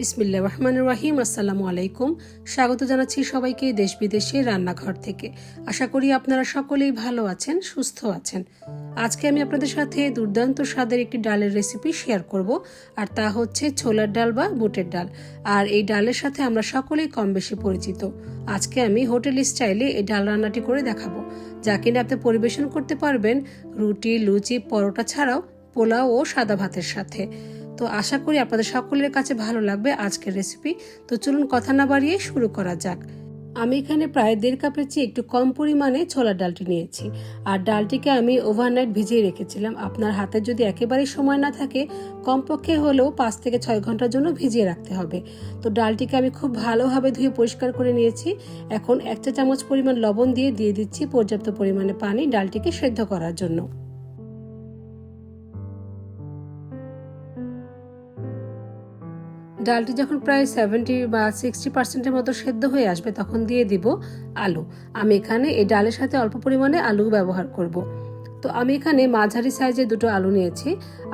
বিসমিল্লা রহমান রাহিম, আসসালামু আলাইকুম। স্বাগত জানাচ্ছি সবাইকে দেশ বিদেশে রান্নাঘর থেকে। আশা করি আপনারা সকলেই ভালো আছেন, সুস্থ আছেন। আজকে আমি আপনাদের সাথে দুর্দান্ত স্বাদের একটি ডালের রেসিপি শেয়ার করব, আর তা হচ্ছে ছোলার ডাল বা বুটের ডাল। আর এই ডালের সাথে আমরা সকলেই কম বেশি পরিচিত। আজকে আমি হোটেল স্টাইলে এই ডাল রান্নাটি করে দেখাবো। যা কিনা আপনি পরিবেশন করতে পারবেন রুটি, লুচি, পরোটা ছাড়াও পোলাও ও সাদা ভাতের সাথে। তো আশা করি আপনাদের সকলের কাছে ভালো লাগবে আজকের রেসিপি তো চলুন কথা না বাড়িয়ে শুরু করা যাক। আমি এখানে প্রায় দেড় কাপের চেয়ে একটু কম পরিমাণে ছোলার ডালটি নিয়েছি। আর ডালটিকে আমি ওভারনাইট ভিজিয়ে রেখেছিলাম। আপনার হাতে যদি একেবারেই সময় না থাকে, কমপক্ষে হলেও পাঁচ থেকে ছয় ঘণ্টার জন্য ভিজিয়ে রাখতে হবে। তো ডালটিকে আমি খুব ভালোভাবে ধুয়ে পরিষ্কার করে নিয়েছি। এখন এক চা চামচ পরিমাণ লবণ দিয়ে দিয়ে দিচ্ছি পর্যাপ্ত পরিমাণে পানি ডালটিকে সেদ্ধ করার জন্য। ডালটি যখন প্রায় সেভেন্টি বা সিক্সটি পার্সেন্টের মতো সেদ্ধ হয়ে আসবে, তখন দিয়ে দিব আলু। আমি এখানে এই ডালের সাথে অল্প পরিমাণে আলু ব্যবহার করব। তো আমি এখানে মাঝারি সাইজে দুটো আলু নিয়েছি।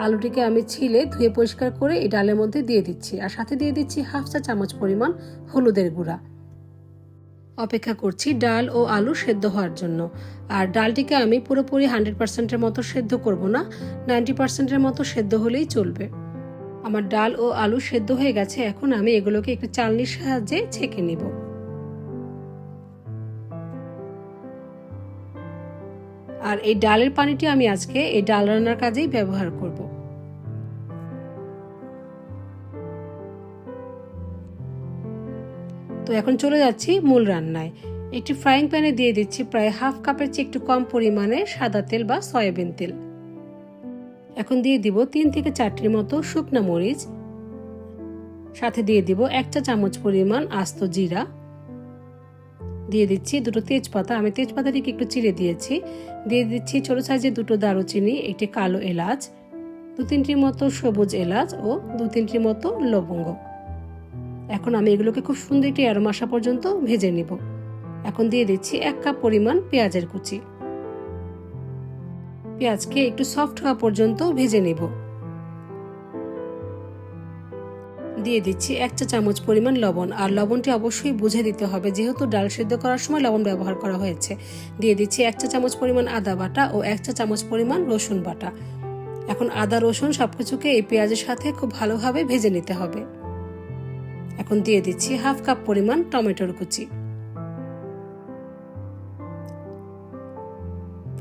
আলুটিকে আমি ছিলে ধুয়ে পরিষ্কার করে এই ডালের মধ্যে দিয়ে দিচ্ছি। আর সাথে দিয়ে দিচ্ছি হাফ চা চামচ পরিমাণ হলুদের গুঁড়া। অপেক্ষা করছি ডাল ও আলু সেদ্ধ হওয়ার জন্য। আর ডালটিকে আমি পুরোপুরি হান্ড্রেড পার্সেন্টের মতো সেদ্ধ করব না। নাইনটি পার্সেন্টের মতো সেদ্ধ হলেই চলবে। আমার ডাল ও আলু সেদ্ধ হয়ে গেছে, এখন আমি এগুলোকে একটু চালনির সাহায্যে ছেঁকে নিব। আর এই ডালের পানিটি আমি আজকে এই ডাল রান্নার কাজেই ব্যবহার করব। তো এখন চলে যাচ্ছি মূল রান্নায়। একটি ফ্রাইং প্যানে দিয়ে দিচ্ছি প্রায় হাফ কাপের চেয়ে একটু কম পরিমাণে সাদা তেল বা সয়াবিন তেল। এখন দিয়ে দিব তিন থেকে চারটির মতো শুকনো মরিচ। সাথে দিয়ে দিব এক চা চামচ পরিমাণ আস্ত জিরা। দিয়ে দিচ্ছি দুটো তেজপাতা। আমি তেজপাতাটিকে একটু চিড়ে দিয়েছি। দিয়ে দিচ্ছি ছোট সাইজের দুটো দারুচিনি, একটি কালো এলাচ, দু তিনটির মতো সবুজ এলাচ ও দু তিনটির মতো লবঙ্গ। এখন আমি এগুলোকে খুব সুন্দর একটি অ্যারোমাশা পর্যন্ত ভেজে নিব। এখন দিয়ে দিচ্ছি এক কাপ পরিমাণ পেঁয়াজের কুচি। পেঁয়াজকে একটু সফট হওয়া পর্যন্ত ভেজে নেব। দিয়ে দিচ্ছি এক চা চামচ পরিমাণ লবণ, আর লবণটি অবশ্যই বুঝে দিতে হবে, যেহেতু ডাল সেদ্ধ করার সময় লবণ ব্যবহার করা হয়েছে। দিয়ে দিচ্ছি এক চা চামচ পরিমাণ আদা বাটা ও এক চা চামচ পরিমাণ রসুন বাটা। এখন আদা, রসুন সবকিছুকে এই পেঁয়াজের সাথে খুব ভালোভাবে ভেজে নিতে হবে। এখন দিয়ে দিচ্ছি হাফ কাপ পরিমাণ টমেটোর কুচি।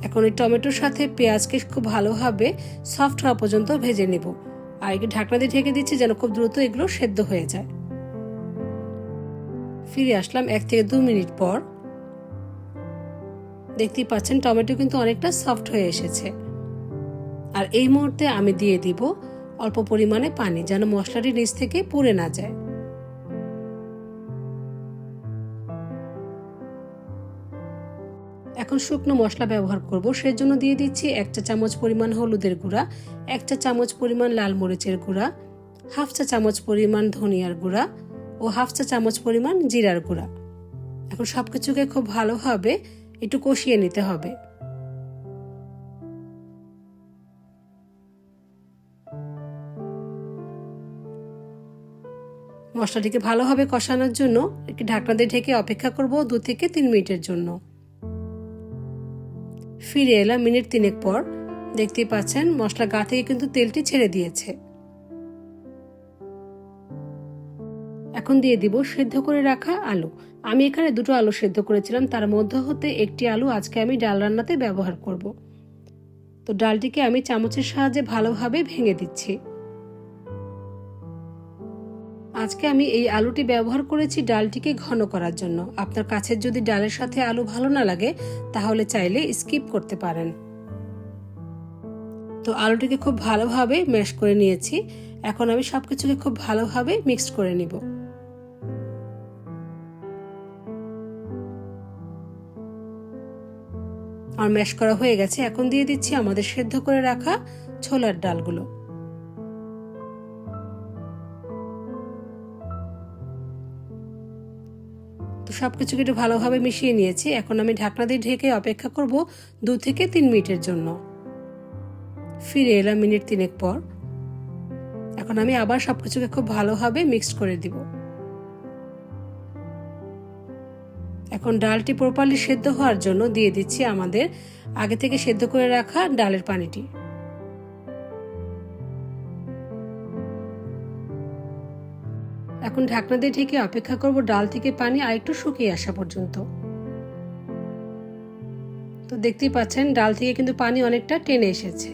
এখন এই টমেটোর সাথে পেঁয়াজকে খুব ভালোভাবে সফট হওয়া পর্যন্ত ভেজে নেব। আর একে ঢাকনা দিয়ে ঢেকে দিচ্ছি যেন খুব দ্রুত এগুলো সেদ্ধ হয়ে যায়। ফিরে আসলাম এক থেকে দু মিনিট পর। দেখতেই পাচ্ছেন টমেটো কিন্তু অনেকটা সফট হয়ে এসেছে। আর এই মুহূর্তে আমি দিয়ে দিব অল্প পরিমাণে পানি যেন মশলাটি নিচ থেকে পুড়ে না যায়। এখন শুকনো মশলা ব্যবহার করব। সেজন্য দিয়ে দিচ্ছি এক চা চামচ পরিমাণ হলুদের গুঁড়া, এক চা চামচ পরিমাণ লাল মরিচের গুঁড়া, হাফ চা চামচ পরিমাণ ধনিয়ার গুঁড়া ও হাফ চা চামচ পরিমাণ জিরার গুঁড়া। এখন সব কিছুকে খুব ভালোভাবে একটু কষিয়ে নিতে হবে। মশলাটিকে ভালোভাবে কষানোর জন্য একটি ঢাকনা দিয়ে ঢেকে অপেক্ষা করব দু থেকে তিন মিনিটের জন্য। ফিরে এলাম মিনিট তিনেক পর। দেখতে পাচ্ছেন, মশলা গা থেকে কিন্তু তেলটি ছেড়ে দিয়েছে। এখন দিয়ে দিব সেদ্ধ করে রাখা আলু। আমি এখানে দুটো আলু সেদ্ধ করেছিলাম, তার মধ্যে হতে একটি আলু আজকে আমি ডাল রান্নাতে ব্যবহার করব। তো ডালটিকে আমি চামচের সাহায্যে ভালোভাবে ভেঙে দিচ্ছি। আজকে আমি এই আলুটি ব্যবহার করেছি ডালটিকে ঘন করার জন্য। আপনার কাছে যদি ডালের সাথে আলু ভালো না লাগে, তাহলে চাইলে স্কিপ করতে পারেন। তো আলুটিকে খুব ভালোভাবে ম্যাশ করে নিয়েছি। এখন আমি সবকিছুকে খুব ভালোভাবে মিক্সড করে নিব। আর ম্যাশ করা হয়ে গেছে। এখন দিয়ে দিচ্ছি আমাদের সেদ্ধ করে রাখা ছোলার ডালগুলো। তো সব কিছুকে একটু ভালোভাবে মিশিয়ে নিয়েছি। এখন আমি ঢাকনা দিয়ে ঢেকে অপেক্ষা করব দু থেকে তিন মিনিটের জন্য। ফিরে এলাম মিনিট তিনেক পর। এখন আমি আবার সব কিছুকে খুব ভালোভাবে মিক্স করে দিব। এখন ডালটি প্রপারলি সেদ্ধ হওয়ার জন্য দিয়ে দিচ্ছি আমাদের আগে থেকে সেদ্ধ করে রাখা ডালের পানিটি। এখন ঢাকনা দিয়ে ঢেকে অপেক্ষা করব ডাল থেকে পানি আরেকটু শুকিয়ে আসা পর্যন্ত। তো দেখতেই পাচ্ছেন, ডাল থেকে কিন্তু পানি অনেকটা টেনে এসেছে।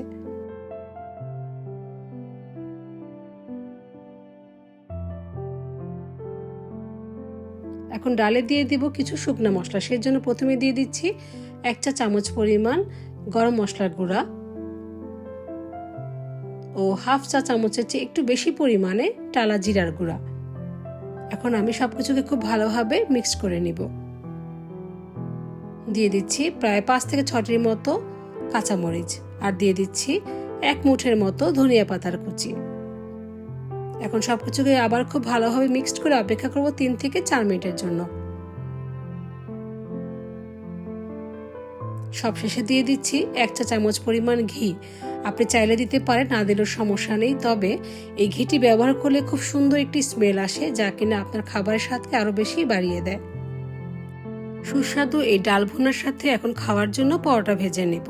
এখন ডালে দিয়ে দিব কিছু শুকনো মশলা। সেই জন্য প্রথমে দিয়ে দিচ্ছি এক চা চামচ পরিমাণ গরম মশলার গুঁড়া ও হাফ চা চামচের চেয়ে একটু বেশি পরিমাণে টালা জিরার গুঁড়া। এখন আমি সব কিছুকে খুব ভালোভাবে মিক্স করে নিব। দিয়ে দিচ্ছি প্রায় পাঁচ থেকে ছটির মতো কাঁচামরিচ আর দিয়ে দিচ্ছি এক মুঠের মতো ধনিয়া পাতার কুচি। এখন সব কিছুকে আবার খুব ভালোভাবে মিক্সড করে অপেক্ষা করব তিন থেকে চার মিনিটের জন্য। সব শেষে দিয়ে দিচ্ছি এক চা চামচ পরিমাণ ঘি। আপনি চাইলে দিতে পারেন, না দিলেও সমস্যা নেই। তবে এই ঘিটি ব্যবহার করলে খুব সুন্দর একটি স্মেল আসে, যা কিনা আপনার খাবারের স্বাদকে আরও বেশি বাড়িয়ে দেয়। সুস্বাদু এই ডাল ভুনার সাথে এখন খাওয়ার জন্য পরোটা ভেজে নেব।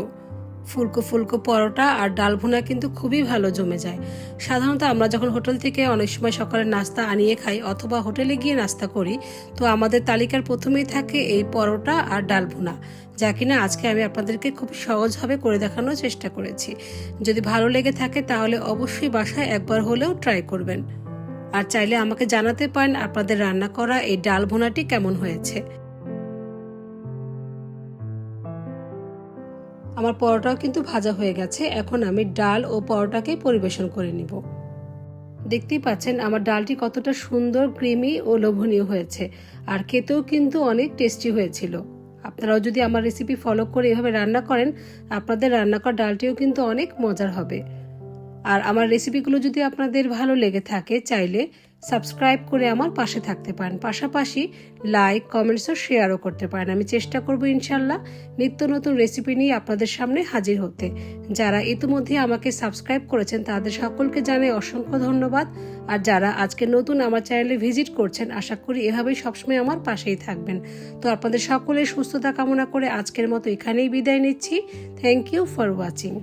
ফুলকো ফুলকো পরোটা আর ডাল ভুনা কিন্তু খুবই ভালো জমে যায়। সাধারণত আমরা যখন হোটেল থেকে অনেক সময় সকালে নাস্তা আনিয়ে খাই অথবা হোটেলে গিয়ে নাস্তা করি, তো আমাদের তালিকার প্রথমেই থাকে এই পরোটা আর ডাল ভুনা, যা কিনা আজকে আমি আপনাদেরকে খুব সহজভাবে করে দেখানোর চেষ্টা করেছি। যদি ভালো লেগে থাকে তাহলে অবশ্যই বাসায় একবার হলেও ট্রাই করবেন। আর চাইলে আমাকে জানাতে পারেন আপনাদের রান্না করা এই ডাল ভুনাটি কেমন হয়েছে। আমার পরোটাও কিন্তু ভাজা হয়ে গেছে। এখন আমি ডাল ও পরোটাকে পরিবেশন করে নিব। দেখতেই পাচ্ছেন, আমার ডালটি কতটা সুন্দর, ক্রিমি ও লোভনীয় হয়েছে। আর খেতেও কিন্তু অনেক টেস্টি হয়েছিল। আপনারাও যদি আমার রেসিপি ফলো করে এভাবে রান্না করেন, আপনাদের রান্না করা ডালটিও কিন্তু অনেক মজার হবে। আর আমার রেসিপিগুলো যদি আপনাদের ভালো লেগে থাকে, চাইলে সাবস্ক্রাইব করে আমার পাশে থাকতে পারেন। পাশাপাশি লাইক, কমেন্টস ও শেয়ারও করতে পারেন। আমি চেষ্টা করব ইনশাল্লাহ নিত্য নতুন রেসিপি নিয়ে আপনাদের সামনে হাজির হতে। যারা ইতিমধ্যে আমাকে সাবস্ক্রাইব করেছেন, তাদের সকলকে জানাই অসংখ্য ধন্যবাদ। আর যারা আজকে নতুন আমার চ্যানেলে ভিজিট করছেন, আশা করি এভাবেই সবসময় আমার পাশেই থাকবেন। তো আপনাদের সকলের সুস্থতা কামনা করে আজকের মতো এখানেই বিদায় নিচ্ছি। Thank you for watching